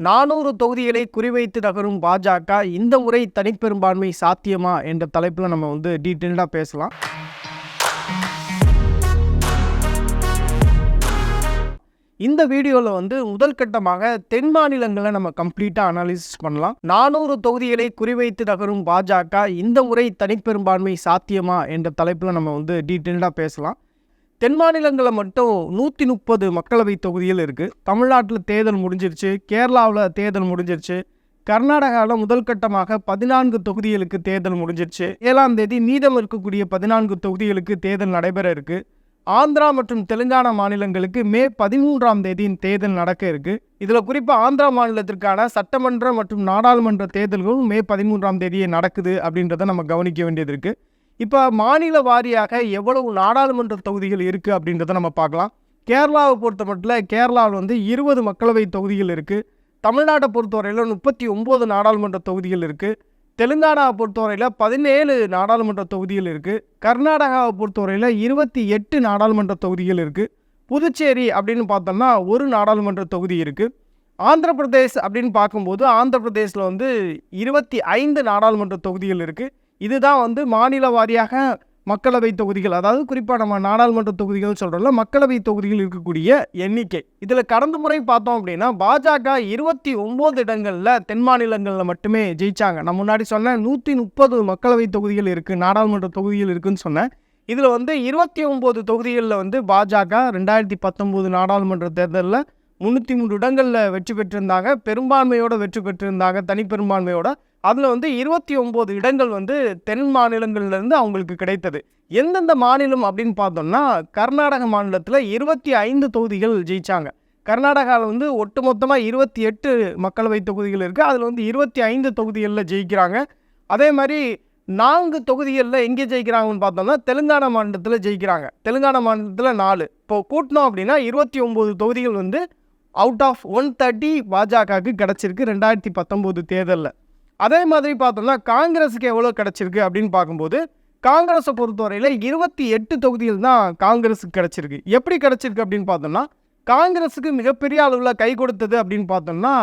நானூறு தொகுதிகளை குறிவைத்து நகரும் பாஜக இந்த முறை தனிப்பெரும்பான்மை சாத்தியமா என்ற தலைப்பில் நம்ம வந்து டீட்டெயில்டாக பேசலாம். இந்த வீடியோவில் வந்து முதல் கட்டமாக தென் மாநிலங்களை நம்ம கம்ப்ளீட்டாக அனாலிசிஸ் பண்ணலாம். நானூறு தொகுதிகளை குறிவைத்து நகரும் பாஜக இந்த முறை தனிப்பெரும்பான்மை சாத்தியமா என்ற தலைப்பில் நம்ம வந்து டீட்டெயில்டாக பேசலாம். தென் மாநிலங்களில் மட்டும் நூற்றி முப்பது மக்களவை தொகுதியில் இருக்குது தமிழ்நாட்டில் தேர்தல் முடிஞ்சிருச்சு. கேரளாவில் தேர்தல் முடிஞ்சிருச்சு. கர்நாடகாவில் முதல் கட்டமாக பதினான்கு தொகுதிகளுக்கு தேர்தல் முடிஞ்சிருச்சு. ஏழாம் தேதி மீதம் இருக்கக்கூடிய பதினான்கு தொகுதிகளுக்கு தேர்தல் நடைபெற இருக்குது ஆந்திரா மற்றும் தெலுங்கானா மாநிலங்களுக்கு மே பதிமூன்றாம் தேதியின் தேர்தல் நடக்க இருக்கு. இதில் குறிப்பாக ஆந்திரா மாநிலத்திற்கான சட்டமன்ற மற்றும் நாடாளுமன்ற தேர்தல்களும் மே பதிமூன்றாம் தேதியே நடக்குது அப்படின்றத நம்ம கவனிக்க வேண்டியது இருக்குது இப்போ மாநில வாரியாக எவ்வளவு நாடாளுமன்ற தொகுதிகள் இருக்குது அப்படின்றத நம்ம பார்க்கலாம். கேரளாவை பொறுத்த மட்டும் கேரளாவில் வந்து இருபது மக்களவை தொகுதிகள் இருக்குது தமிழ்நாட்டை பொறுத்தவரையில் முப்பத்தி ஒம்பது நாடாளுமன்ற தொகுதிகள் இருக்குது தெலுங்கானாவை பொறுத்தவரையில் பதினேழு நாடாளுமன்ற தொகுதிகள் இருக்குது கர்நாடகாவை பொறுத்தவரையில் இருபத்தி எட்டு நாடாளுமன்ற தொகுதிகள் இருக்குது புதுச்சேரி அப்படின்னு பார்த்தோம்னா ஒரு நாடாளுமன்ற தொகுதி இருக்குது ஆந்திர பிரதேஷ் அப்படின்னு பார்க்கும்போது ஆந்திரப்பிரதேசில் வந்து இருபத்தி ஐந்து நாடாளுமன்ற தொகுதிகள் இருக்குது இதுதான் வந்து மாநில வாரியாக மக்களவை தொகுதிகள். அதாவது குறிப்பாக நம்ம நாடாளுமன்ற தொகுதிகள்னு சொல்கிறோம்ல மக்களவை தொகுதிகள் இருக்கக்கூடிய எண்ணிக்கை. இதில் கடந்த முறை பார்த்தோம் அப்படின்னா பாஜக இருபத்தி ஒம்பது இடங்களில் தென் மாநிலங்களில் மட்டுமே ஜெயித்தாங்க நான் முன்னாடி சொன்னேன் நூற்றி முப்பது மக்களவை தொகுதிகள் இருக்குது நாடாளுமன்ற தொகுதிகள் இருக்குதுன்னு சொன்னேன். இதில் வந்து இருபத்தி ஒம்பது தொகுதிகளில் வந்து பாஜக ரெண்டாயிரத்தி பத்தொம்போது நாடாளுமன்ற தேர்தலில் முந்நூற்றி மூன்று இடங்களில் வெற்றி பெற்றிருந்தாங்க. பெரும்பான்மையோட வெற்றி பெற்றிருந்தாங்க தனிப்பெரும்பான்மையோட. அதில் வந்து இருபத்தி ஒம்பது இடங்கள் வந்து தென் மாநிலங்கள்லேருந்து அவங்களுக்கு கிடைத்தது. எந்தெந்த மாநிலம் அப்படின்னு பார்த்தோம்னா கர்நாடக மாநிலத்தில் இருபத்தி ஐந்து தொகுதிகள் ஜெயிச்சாங்க. கர்நாடகாவில் வந்து ஒட்டுமொத்தமாக இருபத்தி எட்டு மக்களவை தொகுதிகள் இருக்குது அதில் வந்து இருபத்தி ஐந்து தொகுதிகளில் ஜெயிக்கிறாங்க. அதே மாதிரி நான்கு தொகுதிகளில் எங்கே ஜெயிக்கிறாங்கன்னு பார்த்தோம்னா தெலுங்கானா மாநிலத்தில் ஜெயிக்கிறாங்க. தெலுங்கானா மாநிலத்தில் நாலு. இப்போது கூட்டினோம் அப்படின்னா இருபத்தி ஒம்பது தொகுதிகள் வந்து அவுட் ஆஃப் ஒன் தேர்ட்டி பாஜகவுக்கு கிடச்சிருக்கு ரெண்டாயிரத்தி பத்தொம்போது தேர்தலில். அதே மாதிரி பார்த்தோம்னா காங்கிரஸுக்கு எவ்வளோ கிடச்சிருக்கு அப்படின்னு பார்க்கும்போது காங்கிரஸை பொறுத்தவரையில் இருபத்தி எட்டு தொகுதிகள் தான் காங்கிரஸுக்கு கிடச்சிருக்கு. எப்படி கிடச்சிருக்கு அப்படின்னு பார்த்தோம்னா காங்கிரஸுக்கு மிகப்பெரிய அளவில் கை கொடுத்தது அப்படின்னு பார்த்தோம்னா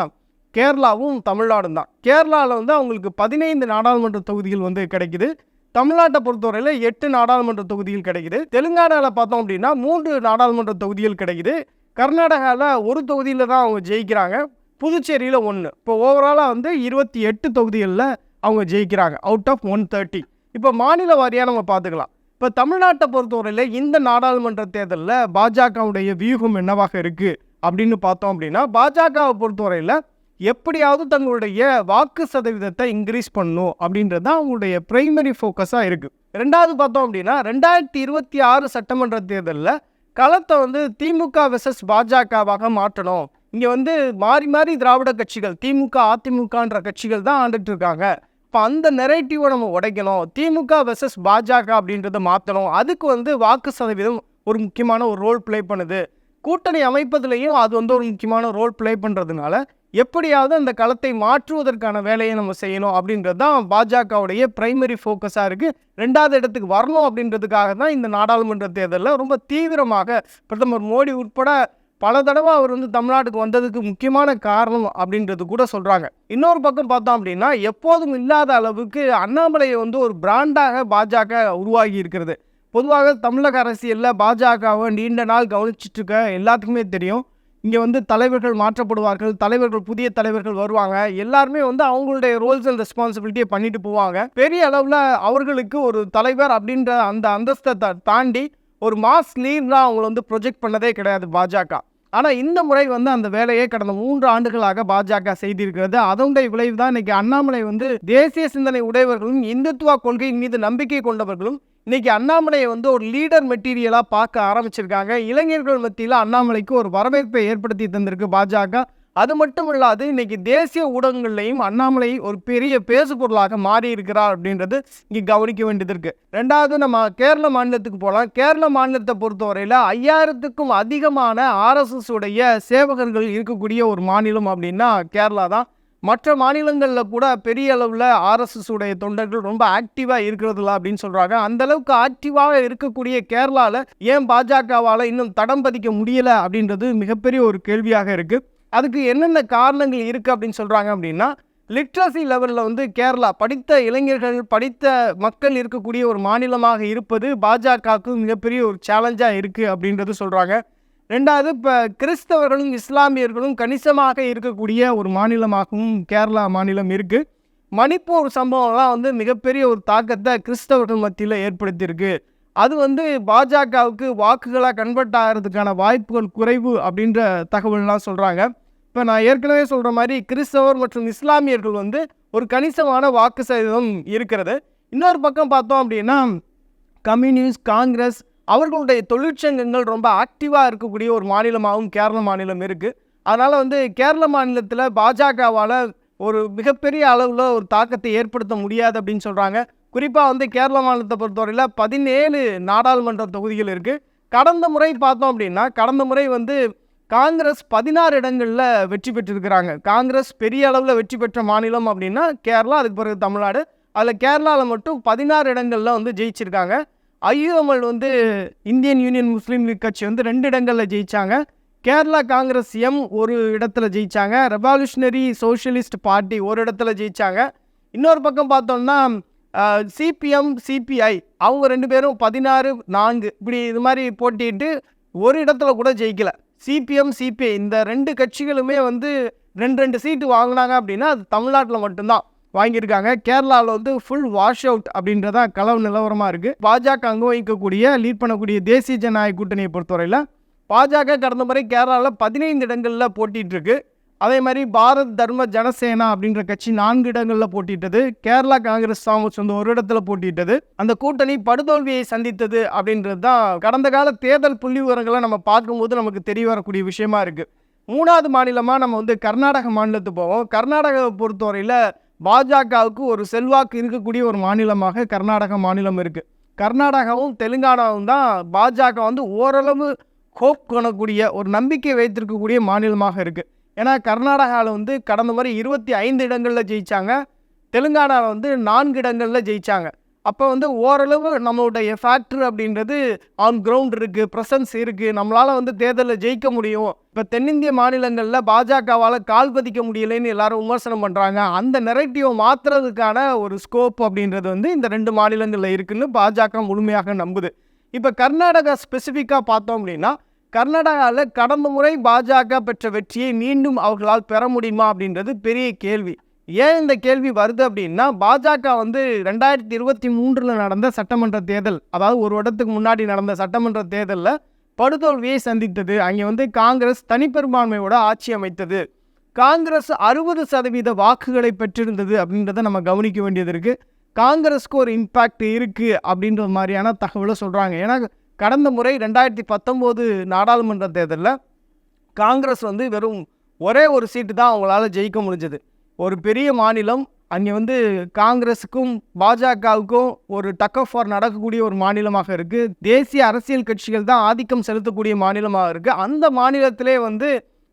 கேரளாவும் தமிழ்நாடும் தான். கேரளாவில் வந்து அவங்களுக்கு பதினைந்து நாடாளுமன்ற தொகுதிகள் வந்து கிடைக்குது. தமிழ்நாட்டை பொறுத்தவரையில் எட்டு நாடாளுமன்ற தொகுதிகள் கிடைக்குது. தெலுங்கானாவில் பார்த்தோம் அப்படின்னா மூன்று நாடாளுமன்ற தொகுதிகள் கிடைக்குது. கர்நாடகாவில் ஒரு தொகுதியில் தான் அவங்க ஜெயிக்கிறாங்க. புதுச்சேரியில் ஒன்று இப்போ ஓவராலாக வந்து இருபத்தி எட்டு தொகுதிகளில் அவங்க ஜெயிக்கிறாங்க. அவுட் ஆஃப் ஒன் தேர்ட்டி இப்போ மாநில வாரியாக நம்ம பார்த்துக்கலாம். இப்போ தமிழ்நாட்டை பொறுத்தவரையில் இந்த நாடாளுமன்ற தேர்தலில் பாஜகவுடைய வியூகம் என்னவாக இருக்குது அப்படின்னு பார்த்தோம் அப்படின்னா பாஜகவை பொறுத்தவரையில் எப்படியாவது தங்களுடைய வாக்கு சதவீதத்தை இன்க்ரீஸ் பண்ணணும் அப்படின்றது தான் அவங்களுடைய பிரைமரி ஃபோக்கஸாக இருக்குது ரெண்டாவது பார்த்தோம் அப்படின்னா ரெண்டாயிரத்தி இருபத்தி ஆறு சட்டமன்ற தேர்தலில் களத்தை வந்து திமுக வெசஸ் பாஜகவாக மாற்றணும். இங்கே வந்து மாறி மாறி திராவிட கட்சிகள் திமுக அதிமுகன்ற கட்சிகள் தான் ஆண்டுட்டு இருக்காங்க. இப்போ அந்த நெரேட்டிவை நம்ம உடைக்கணும். திமுக வெசஸ் பாஜக அப்படின்றத மாற்றணும் அதுக்கு வந்து வாக்கு சதவீதம் ஒரு முக்கியமான ஒரு ரோல் ப்ளே பண்ணுது. கூட்டணி அமைப்பதுலேயும் அது வந்து ஒரு முக்கியமான ரோல் ப்ளே பண்ணுறதுனால எப்படியாவது அந்த களத்தை மாற்றுவதற்கான வேலையை நம்ம செய்யணும் அப்படின்றது தான் பாஜகவுடைய பிரைமரி ஃபோக்கஸாக இருக்குது ரெண்டாவது இடத்துக்கு வரணும் அப்படின்றதுக்காக தான் இந்த நாடாளுமன்ற தேர்தலில் ரொம்ப தீவிரமாக பிரதமர் மோடி உட்பட பல தடவை அவர் வந்து தமிழ்நாட்டுக்கு வந்ததுக்கு முக்கியமான காரணம் அப்படின்றது கூட சொல்கிறாங்க இன்னொரு பக்கம் பார்த்தோம் அப்படின்னா எப்போதும் இல்லாத அளவுக்கு அண்ணாமலையை வந்து ஒரு பிராண்டாக பாஜக உருவாகி இருக்கிறது. பொதுவாக தமிழக அரசியலில் பாஜகவை நீண்ட நாள் கவனிச்சிட்டு இருக்க எல்லாத்துக்குமே தெரியும். இங்கே வந்து தலைவர்கள் மாற்றப்படுவார்கள் தலைவர்கள் புதிய தலைவர்கள் வருவாங்க. எல்லாருமே வந்து அவங்களுடைய ரோல்ஸ் அண்ட் ரெஸ்பான்சிபிலிட்டியை பண்ணிட்டு போவாங்க. பெரிய அளவில் அவர்களுக்கு ஒரு தலைவர் அப்படின்ற அந்த அந்தஸ்தை தாண்டி ஒரு மாஸ் லீடராக அவங்கள வந்து ப்ரொஜெக்ட் பண்ணதே கிடையாது பாஜக. ஆனால் இந்த முறை வந்து அந்த வேலையை கடந்த மூன்று ஆண்டுகளாக பாஜக செய்திருக்கிறது. அதனுடைய விளைவு தான் இன்னைக்கு அண்ணாமலை வந்து தேசிய சிந்தனை உடையவர்களும் இந்துத்துவ கொள்கையின் மீது நம்பிக்கை கொண்டவர்களும் இன்றைக்கி அண்ணாமலையை வந்து ஒரு லீடர் மெட்டீரியலாக பார்க்க ஆரம்பிச்சிருக்காங்க. இளைஞர்கள் மத்தியில் அண்ணாமலைக்கு ஒரு வரவேற்பை ஏற்படுத்தி தந்திருக்கு பாஜக. அது மட்டும் இல்லாது இன்னைக்கு தேசிய ஊடகங்கள்லையும் அண்ணாமலை ஒரு பெரிய பேசு பொருளாக மாறி இருக்கிறார் அப்படின்றது இங்கே கவனிக்க வேண்டியது இருக்குது ரெண்டாவது நம்ம கேரள மாநிலத்துக்கு போகலாம் கேரள மாநிலத்தை பொறுத்தவரையில் ஐயாயிரத்துக்கும் அதிகமான ஆர்எஸ்எஸ் உடைய சேவகர்கள் இருக்கக்கூடிய ஒரு மாநிலம் அப்படின்னா கேரளா தான். மற்ற மாநிலங்களில் கூட பெரிய அளவில் ஆர்எஸ்எஸ் உடைய தொண்டர்கள் ரொம்ப ஆக்டிவாக இருக்கிறதில்ல அப்படின்னு சொல்கிறாங்க அந்த அளவுக்கு ஆக்டிவாக இருக்கக்கூடிய கேரளாவில் ஏன் பாஜகவால் இன்னும் தடம் பதிக்க முடியலை அப்படின்றது மிகப்பெரிய ஒரு கேள்வியாக இருக்குது அதுக்கு என்னென்ன காரணங்கள் இருக்குது அப்படின்னு சொல்கிறாங்க அப்படின்னா லிட்ரஸி லெவலில் வந்து கேரளா படித்த இளைஞர்கள் படித்த மக்கள் இருக்கக்கூடிய ஒரு மாநிலமாக இருப்பது பாஜகவுக்கு மிகப்பெரிய ஒரு சேலஞ்சாக இருக்குது அப்படின்றது சொல்கிறாங்க ரெண்டாவது இப்போ கிறிஸ்தவர்களும் இஸ்லாமியர்களும் கணிசமாக இருக்கக்கூடிய ஒரு மாநிலமாகவும் கேரளா மாநிலம் இருக்குது மணிப்பூர் சம்பவம்லாம் வந்து மிகப்பெரிய ஒரு தாக்கத்தை கிறிஸ்தவர்கள் மத்தியில் ஏற்படுத்தியிருக்கு. அது வந்து பாஜகவுக்கு வாக்குகளாக கன்வெர்ட் ஆகிறதுக்கான வாய்ப்புகள் குறைவு அப்படின்ற தகவல்லாம் சொல்கிறாங்க இப்போ நான் ஏற்கனவே சொல்கிற மாதிரி கிறிஸ்தவர் மற்றும் இஸ்லாமியர்கள் வந்து ஒரு கணிசமான வாக்கு சதவீதம் இருக்கிறது. இன்னொரு பக்கம் பார்த்தோம் அப்படின்னா கம்யூனிஸ்ட் காங்கிரஸ் அவர்களுடைய தொழிற்சங்கங்கள் ரொம்ப ஆக்டிவாக இருக்கக்கூடிய ஒரு மாநிலமாகவும் கேரள மாநிலம் இருக்குது அதனால் வந்து கேரள மாநிலத்தில் பாஜகவால் ஒரு மிகப்பெரிய அளவில் ஒரு தாக்கத்தை ஏற்படுத்த முடியாது அப்படின்னு சொல்கிறாங்க குறிப்பாக வந்து கேரள மாநிலத்தை பொறுத்தவரையில் பதினேழு நாடாளுமன்ற தொகுதிகள் இருக்குது கடந்த முறை பார்த்தோம் அப்படின்னா கடந்த முறை வந்து காங்கிரஸ் பதினாறு இடங்களில் வெற்றி பெற்றிருக்கிறாங்க. காங்கிரஸ் பெரிய அளவில் வெற்றி பெற்ற மாநிலம் அப்படின்னா கேரளா அதுக்கு பிறகு தமிழ்நாடு. அதில் கேரளாவில் மட்டும் பதினாறு இடங்களில் வந்து ஜெயிச்சிருக்காங்க. ஐயுஎம்எல் வந்து இந்தியன் யூனியன் முஸ்லீம் லீக் கட்சி வந்து ரெண்டு இடங்களில் ஜெயித்தாங்க கேரளா காங்கிரஸ் எம் ஒரு இடத்துல ஜெயித்தாங்க ரெவல்யூஷனரி சோஷியலிஸ்ட் பார்ட்டி ஒரு இடத்துல ஜெயித்தாங்க இன்னொரு பக்கம் பார்த்தோம்னா சிபிஎம் சிபிஐ அவங்க ரெண்டு பேரும் பதினாறு நான்கு இப்படி இது மாதிரி போட்டிட்டு ஒரு இடத்துல கூட ஜெயிக்கல. சிபிஎம் சிபிஐ இந்த ரெண்டு கட்சிகளுமே வந்து ரெண்டு ரெண்டு சீட்டு வாங்கினாங்க அப்படின்னா அது தமிழ்நாட்டில் மட்டும்தான். வாங்கியிருக்காங்க. கேரளாவில் வந்து ஃபுல் வாஷ் அவுட் அப்படின்றதா களவு நிலவரமாக இருக்குது பாஜக அங்கே வகிக்கக்கூடிய லீட் பண்ணக்கூடிய தேசிய ஜனநாயக கூட்டணியை பொறுத்தவரையில் பாஜக கடந்த முறை கேரளாவில் பதினைந்து இடங்களில் போட்டிகிட்ருக்கு அதே மாதிரி பாரத் தர்ம ஜனசேனா அப்படின்ற கட்சி நான்கு இடங்களில் போட்டிட்டது. கேரளா காங்கிரஸ் காங்கிரஸ் வந்து ஒரு இடத்துல போட்டிட்டது. அந்த கூட்டணி படுதோல்வியை சந்தித்தது அப்படின்றது தான் கடந்த கால தேர்தல் புள்ளி விவரங்களை நம்ம பார்க்கும்போது நமக்கு தெரிய வரக்கூடிய விஷயமா இருக்குது மூணாவது மாநிலமாக நம்ம வந்து கர்நாடக மாநிலத்துக்கு போவோம். கர்நாடகாவை பொறுத்தவரையில் பாஜகவுக்கு ஒரு செல்வாக்கு இருக்கக்கூடிய ஒரு மாநிலமாக கர்நாடக மாநிலம் இருக்குது கர்நாடகாவும் தெலுங்கானாவும் தான் பாஜக வந்து ஓரளவு ஹோப் கொணக்கூடிய ஒரு நம்பிக்கை வைத்திருக்கக்கூடிய மாநிலமாக இருக்குது ஏன்னா கர்நாடகாவில் வந்து கடந்த முறை இருபத்தி ஐந்து இடங்களில் ஜெயித்தாங்க தெலுங்கானாவில் வந்து நான்கு இடங்களில் ஜெயித்தாங்க அப்போ வந்து ஓரளவு நம்மளுடைய ஃபேக்ட்ரு அப்படின்றது ஆன் கிரவுண்ட் இருக்குது ப்ரெசன்ஸ் இருக்குது நம்மளால் வந்து தேர்தலில் ஜெயிக்க முடியும். இப்போ தென்னிந்திய மாநிலங்களில் பாஜகவால் கால் பதிக்க முடியலைன்னு எல்லாரும் விமர்சனம் பண்ணுறாங்க அந்த நெரட்டிவை மாற்றுறதுக்கான ஒரு ஸ்கோப் அப்படின்றது வந்து இந்த ரெண்டு மாநிலங்களில் இருக்குதுன்னு பாஜக முழுமையாக நம்புது. இப்போ கர்நாடகா ஸ்பெசிஃபிக்காக பார்த்தோம் அப்படின்னா கர்நாடகாவில் கடந்த முறை பாஜக பெற்ற வெற்றியை மீண்டும் அவர்களால் பெற முடியுமா அப்படின்றது பெரிய கேள்வி. ஏன் இந்த கேள்வி வருது அப்படின்னா பாஜக வந்து ரெண்டாயிரத்தி இருபத்தி மூன்றில் நடந்த சட்டமன்ற தேர்தல் அதாவது ஒரு வருடத்துக்கு முன்னாடி நடந்த சட்டமன்ற தேர்தலில் படுதோல்வியை சந்தித்தது. அங்கே வந்து காங்கிரஸ் தனிப்பெரும்பான்மையோட ஆட்சி அமைத்தது. காங்கிரஸ் அறுபது சதவீத வாக்குகளை பெற்றிருந்தது அப்படின்றத நம்ம கவனிக்க வேண்டியது இருக்குது காங்கிரஸ்க்கு ஒரு இம்பேக்ட் இருக்குது அப்படின்ற மாதிரியான தகவலை சொல்கிறாங்க ஏன்னா கடந்த முறை ரெண்டாயிரத்தி பத்தொம்போது நாடாளுமன்ற தேர்தலில் காங்கிரஸ் வந்து வெறும் ஒரே ஒரு சீட்டு தான் அவங்களால ஜெயிக்க முடிஞ்சது. ஒரு பெரிய மாநிலம் அங்கே வந்து காங்கிரஸுக்கும் பாஜகவுக்கும் ஒரு டக் ஆஃப் வார் நடக்கக்கூடிய ஒரு மாநிலமாக இருக்குது தேசிய அரசியல் கட்சிகள் தான் ஆதிக்கம் செலுத்தக்கூடிய மாநிலமாக இருக்குது அந்த மாநிலத்திலே வந்து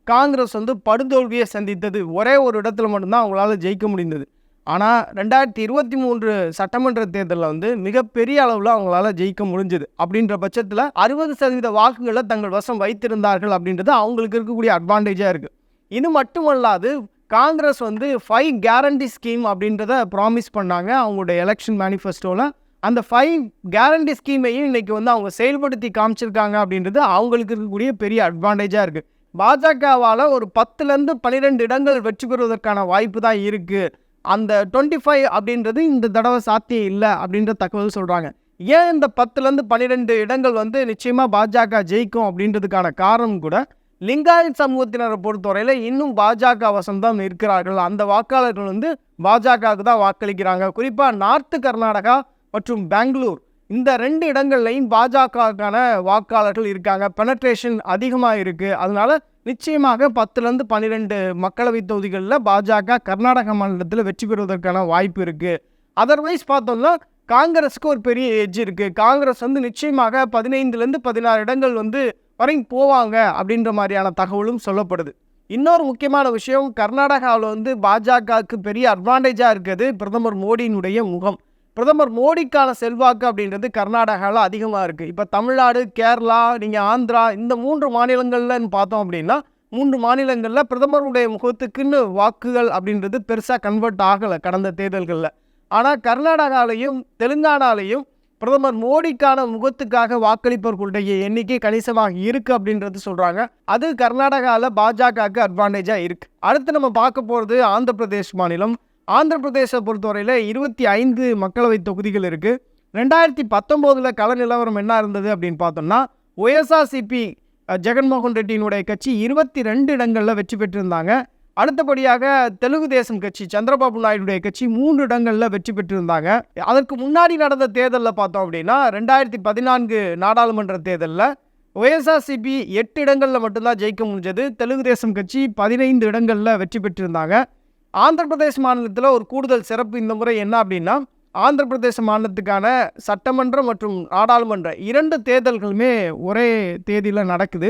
காங்கிரஸ் வந்து படுதோல்வியை சந்தித்தது. ஒரே ஒரு இடத்துல மட்டும்தான் அவங்களால ஜெயிக்க முடிந்தது. ஆனால் ரெண்டாயிரத்தி இருபத்தி மூன்று சட்டமன்ற தேர்தலில் வந்து மிகப்பெரிய அளவில் அவங்களால ஜெயிக்க முடிஞ்சது. அப்படின்ற பட்சத்தில் அறுபது சதவீத வாக்குகளை தங்கள் வசம் வைத்திருந்தார்கள் அப்படின்றது அவங்களுக்கு இருக்கக்கூடிய அட்வான்டேஜாக இருக்குது இது மட்டுமல்லாது காங்கிரஸ் வந்து ஃபைவ் கேரண்டி ஸ்கீம் அப்படின்றத ப்ராமிஸ் பண்ணாங்க அவங்களுடைய எலெக்ஷன் மேனிஃபெஸ்டோவில் அந்த ஃபைவ் கேரண்டி ஸ்கீமையும் இன்றைக்கி வந்து அவங்க செயல்படுத்தி காமிச்சிருக்காங்க அப்படின்றது அவங்களுக்கு இருக்கக்கூடிய பெரிய அட்வான்டேஜாக இருக்குது பாஜகவால் ஒரு பத்துலேருந்து பன்னிரெண்டு இடங்கள் வெற்றி பெறுவதற்கான வாய்ப்பு தான் இருக்குது அந்த டுவெண்ட்டி ஃபைவ் அப்படின்றது இந்த தடவை சாத்தியம் இல்லை அப்படின்ற தகவல் சொல்கிறாங்க ஏன் இந்த பத்துலேருந்து பன்னிரெண்டு இடங்கள் வந்து நிச்சயமாக பாஜக ஜெயிக்கும் அப்படின்றதுக்கான காரணம் கூட லிங்காயத் சமூகத்தினரை பொறுத்தவரையில் இன்னும் பாஜக வசம்தான் இருக்கிறார்கள் அந்த வாக்காளர்கள் வந்து பாஜகவுக்கு தான் வாக்களிக்கிறாங்க. குறிப்பாக நார்த்து கர்நாடகா மற்றும் பெங்களூர். இந்த ரெண்டு இடங்கள்லையும் பாஜகவுக்கான வாக்காளர்கள் இருக்காங்க. பெனட்ரேஷன் அதிகமாக இருக்குது அதனால் நிச்சயமாக பத்துலேருந்து பன்னிரெண்டு மக்களவை தொகுதிகளில் பாஜக கர்நாடக மாநிலத்தில் வெற்றி பெறுவதற்கான வாய்ப்பு இருக்குது அதர்வைஸ் பார்த்தோம்னா காங்கிரஸுக்கு ஒரு பெரிய எட்ஜ் இருக்குது காங்கிரஸ் வந்து நிச்சயமாக பதினைந்துலேருந்து பதினாறு இடங்கள் வந்து வரையும் போவாங்க அப்படின்ற மாதிரியான தகவலும் சொல்லப்படுது. இன்னொரு முக்கியமான விஷயம் கர்நாடகாவில் வந்து பாஜகவுக்கு பெரிய அட்வான்டேஜாக இருக்குது பிரதமர் மோடியினுடைய முகம். பிரதமர் மோடிக்கான செல்வாக்கு அப்படின்றது கர்நாடகாவில் அதிகமாக இருக்குது இப்போ தமிழ்நாடு கேரளா நீங்கள் ஆந்திரா இந்த மூன்று மாநிலங்கள்லன்னு பார்த்தோம் அப்படின்னா மூன்று மாநிலங்களில் பிரதமருடைய முகத்துக்குன்னு வாக்குகள் அப்படின்றது பெருசாக கன்வெர்ட் ஆகலை கடந்த தேர்தல்களில். ஆனால் கர்நாடகாலையும் தெலுங்கானாலையும் பிரதமர் மோடிக்கான முகத்துக்காக வாக்களிப்பவர்களுடைய எண்ணிக்கை கணிசமாக இருக்குது அப்படின்றது சொல்கிறாங்க அது கர்நாடகாவில் பாஜகவுக்கு அட்வான்டேஜாக இருக்குது அடுத்து நம்ம பார்க்க போகிறது ஆந்திர பிரதேஷ் மாநிலம். ஆந்திர பிரதேசை பொறுத்தவரையில் இருபத்தி ஐந்து மக்களவை தொகுதிகள் இருக்குது ரெண்டாயிரத்தி பத்தொம்போதில் கள நிலவரம் என்ன இருந்தது அப்படின்னு பார்த்தோம்னா ஒய்எஸ்ஆர்சிபி ஜெகன்மோகன் ரெட்டியினுடைய கட்சி இருபத்தி ரெண்டு இடங்களில் வெற்றி பெற்றிருந்தாங்க. அடுத்தபடியாக தெலுங்கு தேசம் கட்சி சந்திரபாபு நாயுடைய கட்சி மூன்று இடங்களில் வெற்றி பெற்றிருந்தாங்க. அதற்கு முன்னாடி நடந்த தேர்தலில் பார்த்தோம் அப்படின்னா ரெண்டாயிரத்தி பதினான்கு நாடாளுமன்ற தேர்தலில் ஒய்எஸ்ஆர்சிபி எட்டு இடங்களில் மட்டும்தான் ஜெயிக்க முடிஞ்சது. தெலுங்கு தேசம் கட்சி பதினைந்து இடங்களில் வெற்றி பெற்றிருந்தாங்க. ஆந்திர பிரதேஷ் மாநிலத்தில் ஒரு கூடுதல் சிறப்பு இந்த முறை என்ன அப்படின்னா ஆந்திர பிரதேச மாநிலத்துக்கான சட்டமன்றம் மற்றும் நாடாளுமன்ற இரண்டு தேர்தல்களுமே ஒரே தேதியில் நடக்குது.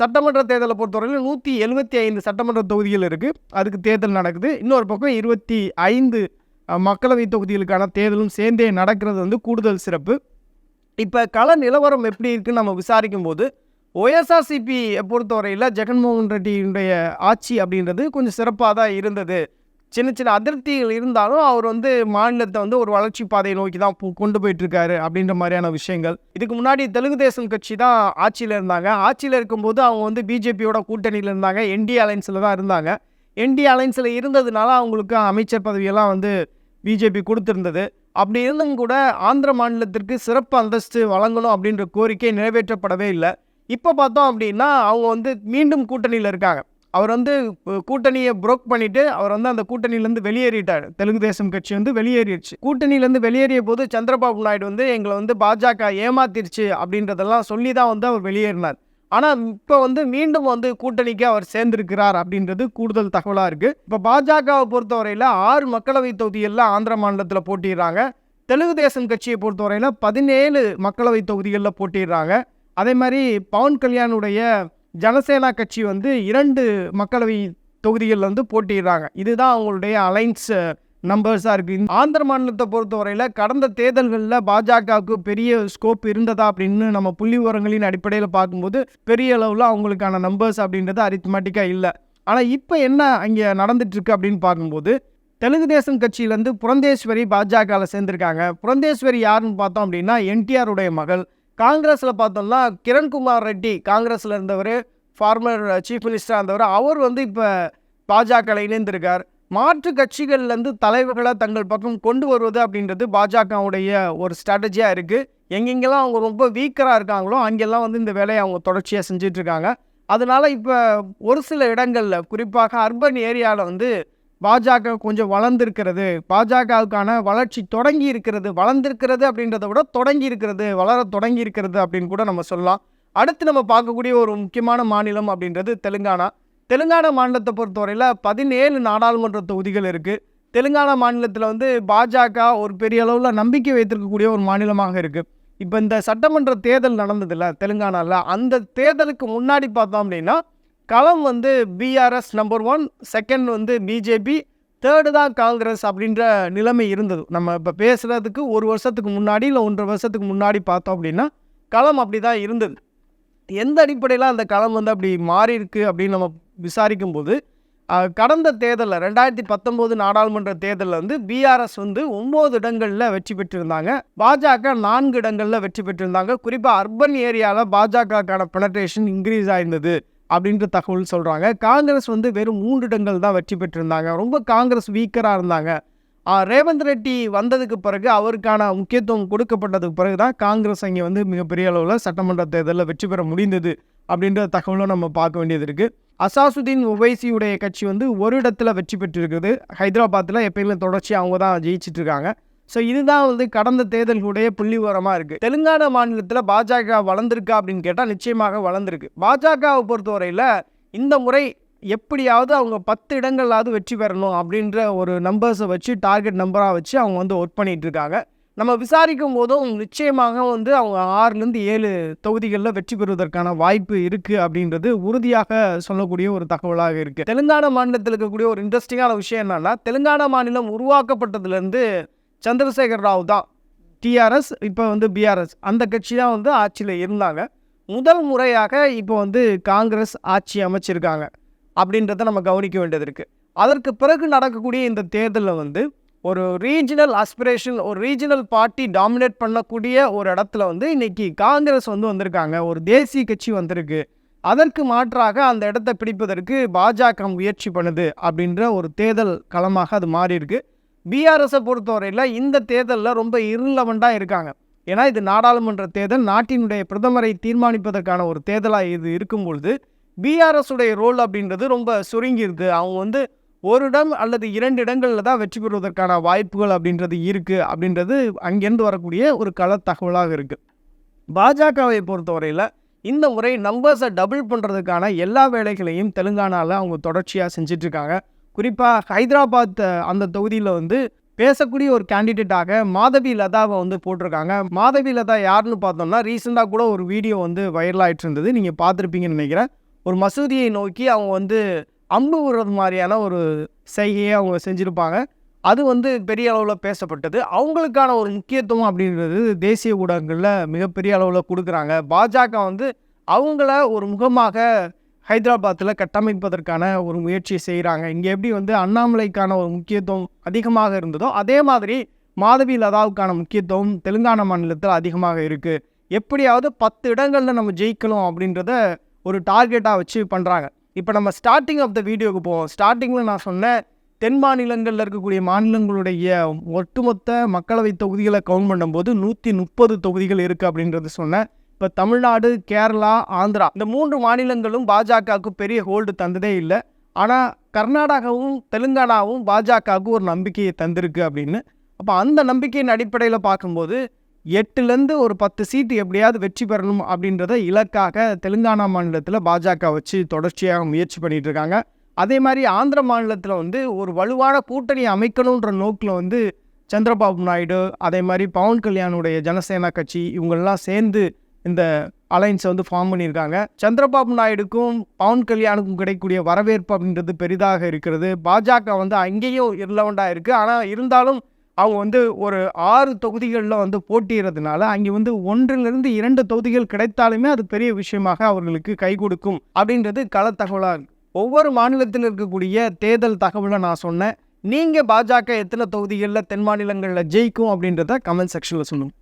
சட்டமன்ற தேர்தலை பொறுத்தவரையில் நூற்றி எழுபத்தி ஐந்து சட்டமன்ற தொகுதிகள் இருக்குது அதுக்கு தேர்தல் நடக்குது. இன்னொரு பக்கம் இருபத்தி ஐந்து மக்களவை தொகுதிகளுக்கான தேர்தலும் சேர்ந்தே நடக்கிறது வந்து கூடுதல் சிறப்பு. இப்போ கள நிலவரம் எப்படி இருக்குன்னு நம்ம விசாரிக்கும் போது ஒய்எஸ்ஆர்சிபி பொறுத்தவரையில் ஜெகன்மோகன் ரெட்டியினுடைய ஆட்சி அப்படின்றது கொஞ்சம் சிறப்பாக தான் இருந்தது. சின்ன சின்ன அதிருப்திகள் இருந்தாலும் அவர் வந்து மாநிலத்தை வந்து ஒரு வளர்ச்சி பாதையை நோக்கி தான் கொண்டு போயிட்டு இருக்காரு அப்படின்ற மாதிரியான விஷயங்கள். இதுக்கு முன்னாடி தெலுங்கு தேசம் கட்சி தான் ஆட்சியில் இருந்தாங்க. ஆட்சியில் இருக்கும்போது அவங்க வந்து பிஜேபியோட கூட்டணியில் இருந்தாங்க. என்டி அலைன்ஸில் தான் இருந்தாங்க. என்டி அலைன்ஸில் இருந்ததுனால அவங்களுக்கு அமைச்சர் பதவியெல்லாம் வந்து பிஜேபி கொடுத்துருந்தது. அப்படி இருந்தும் கூட ஆந்திர மாநிலத்திற்கு சிறப்பு அந்தஸ்து வழங்கணும் அப்படின்ற கோரிக்கை நிறைவேற்றப்படவே இல்லை. இப்போ பார்த்தோம் அப்படின்னா அவங்க வந்து மீண்டும் கூட்டணியில் இருக்காங்க. அவர் வந்து கூட்டணியை புரோக் பண்ணிட்டு அவர் வந்து அந்த கூட்டணியிலேருந்து வெளியேறிட்டார். தெலுங்கு தேசம் கட்சி வந்து வெளியேறிடுச்சு. கூட்டணியிலேருந்து வெளியேறிய போது சந்திரபாபு நாயுடு வந்து எங்களை வந்து பாஜக ஏமாத்திருச்சு அப்படின்றதெல்லாம் சொல்லி தான் வந்து அவர் வெளியேறினார். ஆனால் இப்போ வந்து மீண்டும் வந்து கூட்டணிக்கு அவர் சேர்ந்திருக்கிறார் அப்படின்றது கூடுதல் தகவலாக இருக்குது இப்போ பாஜகவை பொறுத்தவரையில் ஆறு மக்களவை தொகுதிகளில் ஆந்திர மாநிலத்தில் போட்டிடுறாங்க தெலுங்கு தேசம் கட்சியை பொறுத்தவரையில் பதினேழு மக்களவை தொகுதிகளில் போட்டிடுறாங்க அதே மாதிரி பவன் கல்யாணுடைய ஜனசேனா கட்சி வந்து இரண்டு மக்களவை தொகுதிகளில் வந்து போட்டிடுறாங்க இதுதான் அவங்களுடைய அலைன்ஸ் நம்பர்ஸாக இருக்குது ஆந்திர மாநிலத்தை பொறுத்தவரையில் கடந்த தேர்தல்களில் பாஜகவுக்கு பெரிய ஸ்கோப் இருந்ததா அப்படின்னு நம்ம புள்ளி விவரங்களின் அடிப்படையில் பார்க்கும்போது பெரிய அளவில் அவங்களுக்கான நம்பர்ஸ் அப்படின்றது அரித்மெட்டிக்காக இல்லை. ஆனால் இப்போ என்ன அங்கே நடந்துட்டுருக்கு அப்படின்னு பார்க்கும்போது தெலுங்கு தேசம் கட்சியிலேருந்து புரந்தேஸ்வரி பாஜகவில் சேர்ந்திருக்காங்க. புரந்தேஸ்வரி யாருன்னு பார்த்தோம் அப்படின்னா என்டிஆர் உடைய மகள். காங்கிரஸில் பார்த்தோம்னா கிரண்குமார் ரெட்டி காங்கிரஸில் இருந்தவர் ஃபார்மர் சீஃப் மினிஸ்டராக இருந்தவர் அவர் வந்து இப்போ பாஜகவில் இணைந்திருக்கார். மாற்று கட்சிகள்லேருந்து தலைவர்களை தங்கள் பக்கம் கொண்டு வருவது அப்படின்றது பாஜகவுடைய ஒரு ஸ்ட்ராட்டஜியாக இருக்குது எங்கெங்கெல்லாம் அவங்க ரொம்ப வீக்கராக இருக்காங்களோ அங்கெல்லாம் வந்து இந்த வேலையை அவங்க தொடர்ச்சியாக செஞ்சிட்ருக்காங்க அதனால் இப்போ ஒரு சில இடங்களில் குறிப்பாக அர்பன் ஏரியாவில் வந்து பாஜக கொஞ்சம் வளர்ந்திருக்கிறது பாஜகவுக்கான வளர்ச்சி தொடங்கி இருக்கிறது வளர்ந்திருக்கிறது அப்படின்றத விட தொடங்கி இருக்கிறது வளர தொடங்கி இருக்கிறது அப்படின்னு கூட நம்ம சொல்லலாம். அடுத்து நம்ம பார்க்கக்கூடிய ஒரு முக்கியமான மாநிலம் அப்படின்றது தெலுங்கானா. தெலுங்கானா மாநிலத்தை பொறுத்தவரையில் பதினேழு நாடாளுமன்ற தொகுதிகள் இருக்குது தெலுங்கானா மாநிலத்தில் வந்து பாஜக ஒரு பெரிய அளவில் நம்பிக்கை வைத்திருக்கக்கூடிய ஒரு மாநிலமாக இருக்குது இப்போ இந்த சட்டமன்ற தேர்தல் நடந்ததில்ல தெலுங்கானாவில் அந்த தேர்தலுக்கு முன்னாடி பார்த்தோம் அப்படின்னா களம் வந்து பிஆர்எஸ் நம்பர் ஒன் செகண்ட் வந்து பிஜேபி தேர்டு தான் காங்கிரஸ் அப்படின்ற நிலைமை இருந்தது. நம்ம இப்போ பேசுகிறதுக்கு ஒரு வருஷத்துக்கு முன்னாடி இல்லை ஒன்றரை வருஷத்துக்கு முன்னாடி பார்த்தோம் அப்படின்னா களம் அப்படி தான் இருந்தது. எந்த அடிப்படையில் அந்த களம் வந்து அப்படி மாறி இருக்குது அப்படின்னு நம்ம விசாரிக்கும் போது கடந்த தேர்தலில் ரெண்டாயிரத்தி பத்தொம்போது நாடாளுமன்ற தேர்தலில் வந்து பிஆர்எஸ் வந்து ஒம்பது இடங்களில் வெற்றி பெற்றிருந்தாங்க. பாஜக நான்கு இடங்களில் வெற்றி பெற்றிருந்தாங்க. குறிப்பாக அர்பன் ஏரியாவில் பாஜகக்கான பெனட்ரேஷன் இன்க்ரீஸ் ஆயிருந்தது. அப்படின்ற தகவல் சொல்கிறாங்க காங்கிரஸ் வந்து வெறும் மூன்று இடங்கள் தான் வெற்றி பெற்றிருந்தாங்க. ரொம்ப காங்கிரஸ் வீக்கராக இருந்தாங்க. ஆ, ரேவந்த் ரெட்டி வந்ததுக்கு பிறகு அவருக்கான முக்கியத்துவம் கொடுக்கப்பட்டதுக்கு பிறகு தான் காங்கிரஸ் அங்கே வந்து மிகப்பெரிய அளவில் சட்டமன்ற தேர்தலில் வெற்றி பெற முடிந்தது அப்படின்ற தகவலும் நம்ம பார்க்க வேண்டியது இருக்குது அசாசுதீன் ஒவைசியுடைய கட்சி வந்து ஒரு இடத்துல வெற்றி பெற்றிருக்குது. ஹைதராபாத்தில் எப்பயுமே தொடர்ச்சி அவங்க தான் ஜெயிச்சிட்டு இருக்காங்க. ஸோ இதுதான் வந்து கடந்த தேர்தல்களுடைய புள்ளிவரமாக இருக்குது தெலுங்கானா மாநிலத்தில் பாஜக வளர்ந்துருக்கா அப்படின்னு கேட்டால் நிச்சயமாக வளர்ந்துருக்கு. பாஜகவை பொறுத்தவரையில் இந்த முறை எப்படியாவது அவங்க பத்து இடங்களாவது வெற்றி பெறணும் அப்படின்ற ஒரு நம்பர்ஸை வச்சு டார்கெட் நம்பராக வச்சு அவங்க வந்து ஒர்க் பண்ணிகிட்டு இருக்காங்க. நம்ம விசாரிக்கும் போதும் நிச்சயமாக வந்து அவங்க ஆறுலேருந்து ஏழு தொகுதிகளில் வெற்றி பெறுவதற்கான வாய்ப்பு இருக்குது அப்படின்றது உறுதியாக சொல்லக்கூடிய ஒரு தகவலாக இருக்குது தெலுங்கானா மாநிலத்தில் இருக்கக்கூடிய ஒரு இன்ட்ரெஸ்டிங்கான விஷயம் என்னென்னா தெலுங்கானா மாநிலம் உருவாக்கப்பட்டதுலேருந்து சந்திரசேகர் ராவ் தான் டிஆர்எஸ் இப்போ வந்து பிஆர்எஸ் அந்த கட்சி தான் வந்து ஆட்சியில் இருந்தாங்க. முதல் முறையாக இப்போ வந்து காங்கிரஸ் ஆட்சி அமைச்சிருக்காங்க. அப்படின்றத நம்ம கவனிக்க வேண்டியது இருக்குது அதற்கு பிறகு நடக்கக்கூடிய இந்த தேர்தலில் வந்து ஒரு ரீஜினல் அஸ்பிரேஷன் ஒரு ரீஜினல் பார்ட்டி டாமினேட் பண்ணக்கூடிய ஒரு இடத்துல வந்து இன்றைக்கி காங்கிரஸ் வந்து வந்திருக்காங்க. ஒரு தேசிய கட்சி வந்திருக்கு. அதற்கு மாற்றாக அந்த இடத்த பிடிப்பதற்கு பாஜக முயற்சி பண்ணுது அப்படின்ற ஒரு தேர்தல் களமாக அது மாறி பிஆர்எஸை பொறுத்தவரையில் இந்த தேர்தலில் ரொம்ப irrelevant-ஆ இருக்காங்க. ஏன்னா இது நாடாளுமன்ற தேர்தல் நாட்டினுடைய பிரதமரை தீர்மானிப்பதற்கான ஒரு தேர்தலாக இது இருக்கும் பொழுது பிஆர்எஸ் உடைய ரோல் அப்படின்றது ரொம்ப சுருங்கிருது அவங்க வந்து ஒரு இடம் அல்லது இரண்டு இடங்களில் தான் வெற்றி பெறுவதற்கான வாய்ப்புகள் அப்படின்றது இருக்குது அப்படின்றது அங்கேருந்து வரக்கூடிய ஒரு கள தகவலாக இருக்குது பாஜகவை பொறுத்தவரையில் இந்த முறை நம்பர்ஸை டபுள் பண்ணுறதுக்கான எல்லா வேலைகளையும் தெலுங்கானாவில் அவங்க தொடர்ச்சியாக செஞ்சிட்ருக்காங்க. குறிப்பாக ஹைதராபாத் அந்த தொகுதியில் வந்து பேசக்கூடிய ஒரு கேண்டிடேட்டாக மாதவி லதாவை வந்து போட்டிருக்காங்க. மாதவி லதா யாருன்னு பார்த்தோம்னா ரீசெண்டாக கூட ஒரு வீடியோ வந்து வைரல் ஆகிட்டு இருந்தது நீங்கள் பார்த்துருப்பீங்கன்னு நினைக்கிறேன். ஒரு மசூதியை நோக்கி அவங்க வந்து அம்பு விடுறது மாதிரியான ஒரு செய்கையை அவங்க செஞ்சுருப்பாங்க. அது வந்து பெரிய அளவில் பேசப்பட்டது. அவங்களுக்கான ஒரு முக்கியத்துவம் அப்படின்றது தேசிய ஊடகங்களில் மிகப்பெரிய அளவில் கொடுக்குறாங்க. பாஜக வந்து அவங்கள ஒரு முகமாக ஹைதராபாத்தில் கட்டமைப்பதற்கான ஒரு முயற்சி செய்கிறாங்க இங்கே எப்படி வந்து அண்ணாமலைக்கான ஒரு முக்கியத்துவம் அதிகமாக இருந்ததோ அதே மாதிரி மாதவி லதாவுக்கான முக்கியத்துவம் தெலுங்கானா மாநிலத்தில் அதிகமாக இருக்குது எப்படியாவது பத்து இடங்களில் நம்ம ஜெயிக்கணும் அப்படின்றத ஒரு டார்கெட்டாக வச்சு பண்ணுறாங்க இப்போ நம்ம ஸ்டார்டிங் ஆஃப் த வீடியோக்கு போவோம். ஸ்டார்டிங்கில் நான் சொன்னேன் தென் மாநிலங்களில் இருக்கக்கூடிய மாநிலங்களுடைய ஒட்டுமொத்த மக்களவை தொகுதிகளை கவுண்ட் பண்ணும்போது நூற்றி முப்பது தொகுதிகள் இருக்குது அப்படின்றது சொன்னேன். இப்போ தமிழ்நாடு கேரளா ஆந்திரா இந்த மூன்று மாநிலங்களும் பாஜகவுக்கு பெரிய ஹோல்டு தந்ததே இல்லை. ஆனால் கர்நாடகாவும் தெலுங்கானாவும் பாஜகவுக்கு ஒரு நம்பிக்கையை தந்திருக்கு அப்படின்னு. அப்போ அந்த நம்பிக்கையின் அடிப்படையில் பார்க்கும்போது எட்டுலேருந்து ஒரு பத்து சீட்டு எப்படியாவது வெற்றி பெறணும் அப்படின்றத இலக்காக தெலுங்கானா மாநிலத்தில் பாஜக வச்சு தொடர்ச்சியாக முயற்சி பண்ணிகிட்டு இருக்காங்க. அதே மாதிரி ஆந்திர மாநிலத்தில் வந்து ஒரு வலுவான கூட்டணி அமைக்கணுன்ற நோக்கில் வந்து சந்திரபாபு நாயுடு அதே மாதிரி பவன் கல்யாணுடைய ஜனசேனா கட்சி இவங்கெல்லாம் சேர்ந்து இந்த அலைன்ஸை வந்து ஃபார்ம் பண்ணியிருக்காங்க. சந்திரபாபு நாயுடுக்கும் பவன் கல்யாணுக்கும் கிடைக்கக்கூடிய வரவேற்பு அப்படின்றது பெரிதாக இருக்கிறது. பாஜக வந்து அங்கேயும் இரலவெண்டாக இருக்குது ஆனால் இருந்தாலும் அவங்க வந்து ஒரு ஆறு தொகுதிகளில் வந்து போட்டியிறதுனால அங்கே வந்து ஒன்றிலிருந்து இரண்டு தொகுதிகள் கிடைத்தாலுமே அது பெரிய விஷயமாக அவர்களுக்கு கை கொடுக்கும் அப்படின்றது கள தகவலாக இருக்குது ஒவ்வொரு மாநிலத்தில் இருக்கக்கூடிய தேர்தல் தகவலை நான் சொன்னேன். நீங்கள் பாஜக எத்தனை தொகுதிகளில் தென் மாநிலங்களில் ஜெயிக்கும் அப்படின்றத கமெண்ட் செக்ஷனில் சொல்லுங்கள்